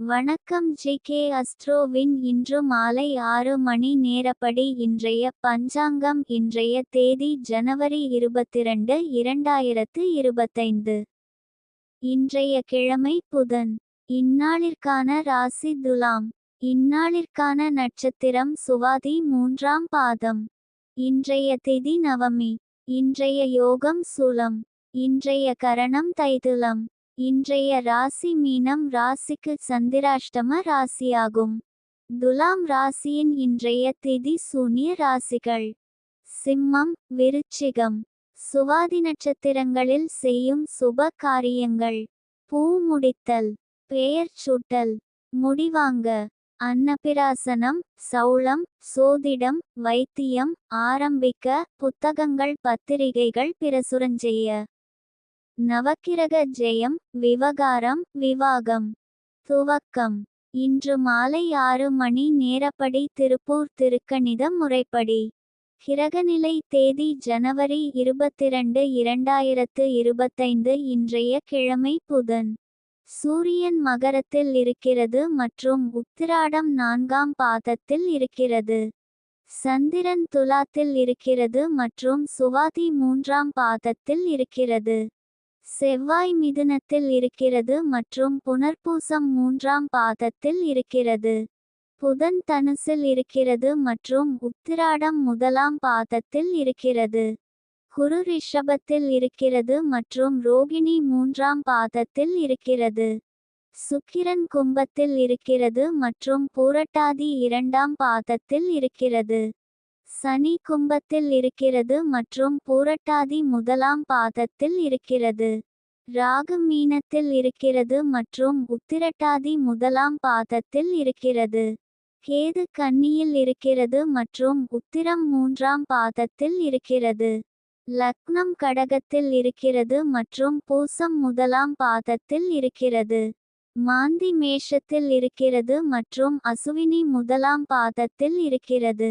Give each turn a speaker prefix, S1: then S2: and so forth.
S1: வணக்கம் G K அஸ்ட்ரோவின் இன்று மாலை ஆறு மணி நேரப்படி இன்றைய பஞ்சாங்கம் இன்றைய தேதி ஜனவரி இருபத்திரண்டு இரண்டாயிரத்து இருபத்தைந்து. இன்றைய கிழமை புதன். இந்நாளிற்கான ராசி துலாம். இந்நாளிற்கான நட்சத்திரம் சுவாதி மூன்றாம் பாதம். இன்றைய திதி நவமி. இன்றைய யோகம் சூலம். இன்றைய கரணம் தைதுலம். இன்றைய ராசி மீனம் ராசிக்கு சந்திராஷ்டம ராசியாகும். துலாம் ராசியின் இன்றைய திதி சூனிய ராசிகள். சிம்மம் விருச்சிகம். சுவாதி நட்சத்திரங்களில் செய்யும் சுப காரியங்கள். பூ முடித்தல் பெயர் சூட்டல் முடிவாங்க. அன்னபிராசனம் சௌளம் சோதிடம் வைத்தியம் ஆரம்பிக்க புத்தகங்கள் பத்திரிகைகள் பிரசுரஞ்செய்ய. நவக்கிரக ஜெயம் விவகாரம் விவாகம். துவக்கம். இன்று மாலை ஆறு மணி நேரப்படி திருப்பூர் திருக்கணித முறைப்படி. கிரகநிலை தேதி ஜனவரி இருபத்திரண்டு இரண்டாயிரத்து இருபத்தைந்து இன்றைய கிழமை புதன். சூரியன் மகரத்தில் இருக்கிறது மற்றும் உத்திராடம் நான்காம் பாதத்தில் இருக்கிறது. சந்திரன் துலாத்தில் இருக்கிறது மற்றும் சுவாதி மூன்றாம் பாதத்தில் இருக்கிறது. செவ்வாய் மிதுனத்தில் இருக்கிறது மற்றும் புனர்பூசம் மூன்றாம் பாதத்தில் இருக்கிறது. புதன் தனுசில் இருக்கிறது மற்றும் உத்திராடம் முதலாம் பாதத்தில் இருக்கிறது. குரு ரிஷபத்தில் இருக்கிறது மற்றும் ரோகிணி மூன்றாம் பாதத்தில் இருக்கிறது. சுக்கிரன் கும்பத்தில் இருக்கிறது மற்றும் பூரட்டாதி இரண்டாம் பாதத்தில் இருக்கிறது. சனி கும்பத்தில் இருக்கிறது மற்றும் பூரட்டாதி முதலாம் பாதத்தில் இருக்கிறது. ராகு மீனத்தில் இருக்கிறது மற்றும் உத்திரட்டாதி முதலாம் பாதத்தில் இருக்கிறது. கேது கன்னியில் இருக்கிறது மற்றும் உத்திரம் மூன்றாம் பாதத்தில் இருக்கிறது. லக்னம் கடகத்தில் இருக்கிறது மற்றும் பூசம் முதலாம் பாதத்தில் இருக்கிறது. மாந்தி மேஷத்தில் இருக்கிறது மற்றும் அசுவினி முதலாம் பாதத்தில் இருக்கிறது.